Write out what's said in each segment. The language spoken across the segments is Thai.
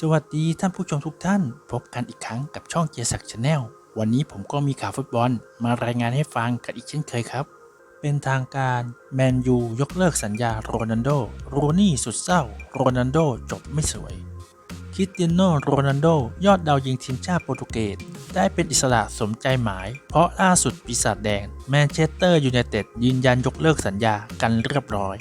สวัสดีท่านผู้ชมทุกท่าน พบกันอีกครั้งกับช่องเจสักชาแนลวันนี้ผมก็มีข่าวฟุตบอลมารายงานให้ฟังกันอีกเช่นเคยครับ เป็นทางการแมนยูยกเลิกสัญญาโรนัลโด โรนี่สุดเศร้า โรนัลโดจบไม่สวย คริสเตียโนโรนัลโด ยอดดาวยิงทีมชาติโปรตุเกส ได้เป็นอิสระสมใจหมาย เพราะล่าสุดปีศาจแดง แมนเชสเตอร์ยูไนเต็ดยืนยันยกเลิกสัญญากันเรียบร้อย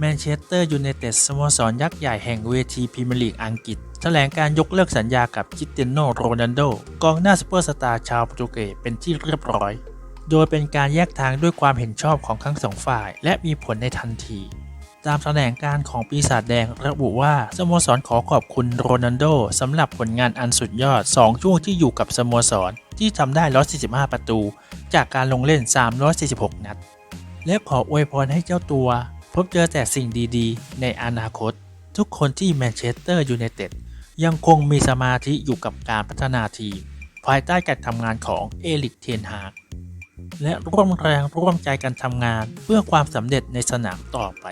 แมนเชสเตอร์ยูไนเต็ดสโมสรยักษ์ใหญ่แห่งเวทีพรีเมียร์ลีกอังกฤษ แถลงการยกเลิกสัญญากับคริสเตียโนโรนัลโด กองหน้าซุปเปอร์สตาร์ชาวโปรตุเกสเป็นที่เรียบร้อย โดยเป็นการแยกทางด้วยความเห็นชอบของทั้งสองฝ่าย และมีผลในทันที ตามแถลงการของปีศาจแดงระบุว่าสโมสรขอขอบคุณโรนัลโดสำหรับผลงานอันสุดยอด 2 ช่วงที่อยู่กับสโมสรที่ทำได้ 145 ประตู จากการลงเล่น 346 นัด และขออวยพรให้เจ้าตัว พบเจอแต่สิ่งดีๆ ในอนาคต ทุกคนที่แมนเชสเตอร์ยูไนเต็ดยังคงมีสมาธิอยู่กับการพัฒนาทีม ภายใต้การทำงานของเอลิกเทนฮากและร่วมแรงร่วมใจกันทำงานเพื่อความสำเร็จในสนามต่อไป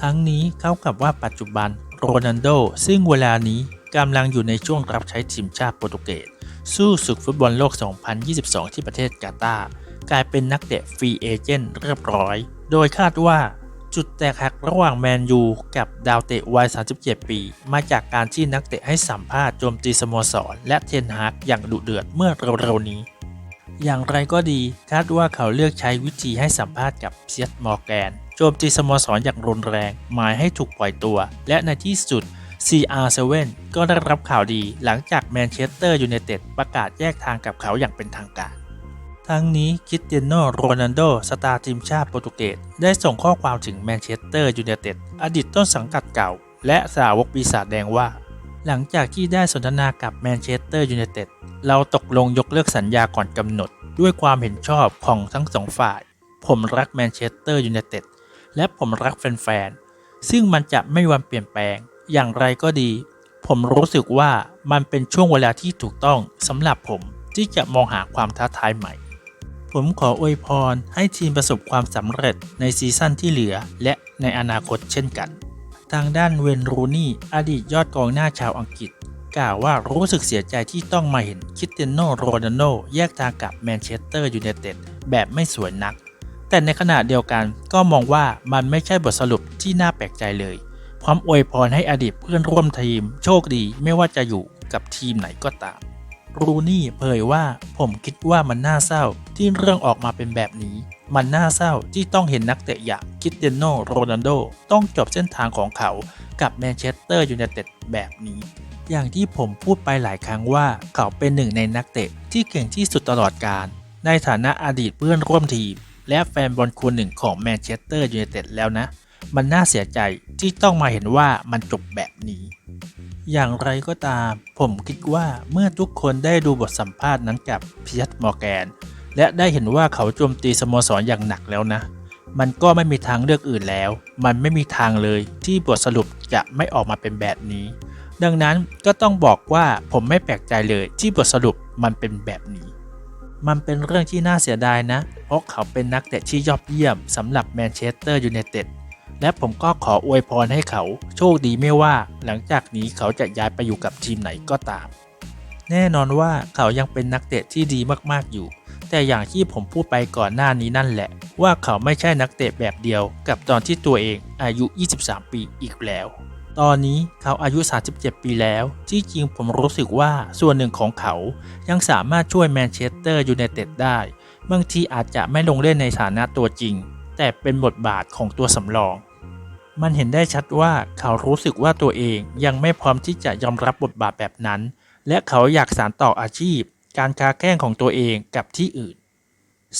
ทั้งนี้เข้ากับว่าปัจจุบันโรนัลโดซึ่งเวลานี้กำลังอยู่ในช่วงรับใช้ทีมชาติโปรตุเกสสู้ศึกฟุตบอลโลก 2022 ที่ประเทศกาตาร์กลายเป็นนักเตะฟรีเอเจนต์เรียบร้อย โดยคาดว่า จุดแตกหักระหว่างแมนยูกับดาวเตะวัย 37 ปี มาจากการที่นักเตะให้สัมภาษณ์โจมตีสโมสร และเทนฮากอย่างดุเดือดเมื่อเร็วๆนี้ อย่างไรก็ดีคาดว่าเขาเลือกใช้วิธีให้สัมภาษณ์กับเซียสมอร์แกน โจมตีสโมสรอย่างรุนแรง หมายให้ถูกปล่อยตัว และในที่สุด CR7 ก็ได้รับข่าวดีหลังจากแมนเชสเตอร์ยูไนเต็ดประกาศแยกทางกับเขาอย่างเป็นทางการ ทั้งนี้คริสเตียโนโรนัลโดสตาร์ทีมชาติโปรตุเกสได้ส่งข้อความถึงแมนเชสเตอร์ยูไนเต็ดอดีตต้นสังกัดเก่า และสาวกปีศาจแดงว่า หลังจากที่ได้สนทนากับแมนเชสเตอร์ยูไนเต็ดเราตกลงยกเลิกสัญญาก่อนกำหนด ด้วยความเห็นชอบของทั้งสองฝ่าย ผมรักแมนเชสเตอร์ยูไนเต็ดและผมรักแฟนๆซึ่งมันจะไม่มีวันเปลี่ยนแปลง อย่างไรก็ดี ผมรู้สึกว่ามันเป็นช่วงเวลาที่ถูกต้องสำหรับผมที่จะมองหาความท้าทายใหม่ ผมขออวยพรให้ทีมประสบความสำเร็จในซีซั่นที่เหลือ และในอนาคตเช่นกัน ทางด้านเวนรูนี่อดีตยอดกองหน้าชาวอังกฤษ กล่าวว่ารู้สึกเสียใจที่ต้องมาเห็นคริสเตียโนโรนัลโดแยกทางกับแมนเชสเตอร์ยูไนเต็ดแบบไม่สวยนัก แต่ในขณะเดียวกันก็มองว่ามันไม่ใช่บทสรุปที่น่าแปลกใจเลย พร้อมอวยพรให้อดีตเพื่อนร่วมทีม โชคดีไม่ว่าจะอยู่กับทีมไหนก็ตาม รูนี่เผยว่าผมคิดว่ามันน่าเศร้าที่เรื่องออกมาเป็นแบบนี้ มันน่าเศร้าที่ต้องเห็นนักเตะอย่างคริสเตียโนโรนัลโดต้องจบเส้นทางของเขากับแมนเชสเตอร์ยูไนเต็ดแบบนี้ อย่างที่ผมพูดไปหลายครั้งว่าเขาเป็นหนึ่งในนักเตะที่เก่งที่สุดตลอดกาลในฐานะอดีตเพื่อนร่วมทีม และแฟนบอลคนหนึ่งของแมนเชสเตอร์ยูไนเต็ดแล้วนะ มันน่าเสียใจที่ต้องมาเห็นว่ามันจบแบบนี้ อย่างไรก็ตาม ผมคิดว่าเมื่อทุกคนได้ดูบทสัมภาษณ์นั้นกับเพียสมอร์แกน และได้เห็นว่าเขาโจมตีสโมสรอย่างหนักแล้วนะ มันก็ไม่มีทางเลือกอื่นแล้ว มันไม่มีทางเลยที่บทสรุปจะไม่ออกมาเป็นแบบนี้ ดังนั้นก็ต้องบอกว่าผมไม่แปลกใจเลยที่บทสรุปมันเป็นแบบนี้ มันเป็นเรื่องที่น่าเสียดายนะ เพราะเขาเป็นนักเตะที่ยอดเยี่ยมสำหรับแมนเชสเตอร์ยูไนเต็ด และผมก็ขออวยพรให้เขา โชคดีไม่ว่า หลังจากนี้เขาจะย้ายไปอยู่กับทีมไหนก็ตาม แน่นอนว่าเขายังเป็นนักเตะที่ดีมากๆอยู่ แต่อย่างที่ผมพูดไปก่อนหน้านี้นั่นแหละ ว่าเขาไม่ใช่นักเตะแบบเดียว กับตอนที่ตัวเองอายุ 23 ปีอีกแล้ว ตอนนี้เขาอายุ 37 ปีแล้ว ที่จริงผมรู้สึกว่าส่วนหนึ่งของเขายังสามารถช่วยแมนเชสเตอร์ยูไนเต็ดได้บางทีอาจจะไม่ลงเล่นในฐานะตัวจริง แต่เป็นบทบาทของตัวสำรอง มันเห็นได้ชัดว่าเขารู้สึกว่าตัวเองยังไม่พร้อมที่จะยอมรับบทบาทแบบนั้น และเขาอยากสานต่ออาชีพ การค้าแข่งของตัวเองกับที่อื่น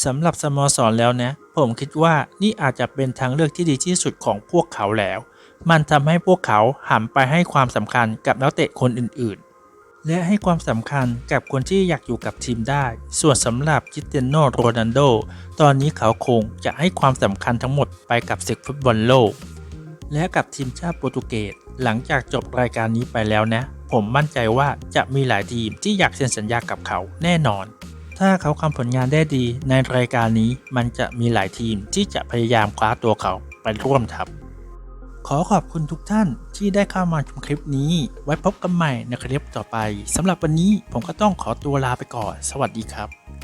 สำหรับสโมสรแล้วนะ ผมคิดว่านี่อาจจะเป็นทางเลือกที่ดีที่สุดของพวกเขาแล้ว มันทำให้พวกเขาหันไปให้ความสำคัญกับนักเตะคนอื่น และให้ความสำคัญกับคนที่อยากอยู่กับทีมได้ ส่วนสำหรับคิเตียโนโรนัลโด ตอนนี้เขาคงจะให้ความสำคัญทั้งหมดไปกับศึกฟุตบอลโลก และกับทีมชาติโปรตุเกสหลังจากจบรายการนี้ไปแล้วนะ ผมมั่นใจว่าจะมีหลายทีมที่อยากเซ็นสัญญากับเขาแน่นอน ถ้าเขาทำผลงานได้ดีในรายการนี้มันจะมีหลายทีมที่จะพยายามคว้าตัวเขาไปร่วมทัพ ขอขอบคุณทุกท่านที่ได้เข้ามาชมคลิปนี้ ไว้พบกันใหม่ในคลิปต่อไปสำหรับวันนี้ผมก็ต้องขอตัวลาไปก่อน สวัสดีครับ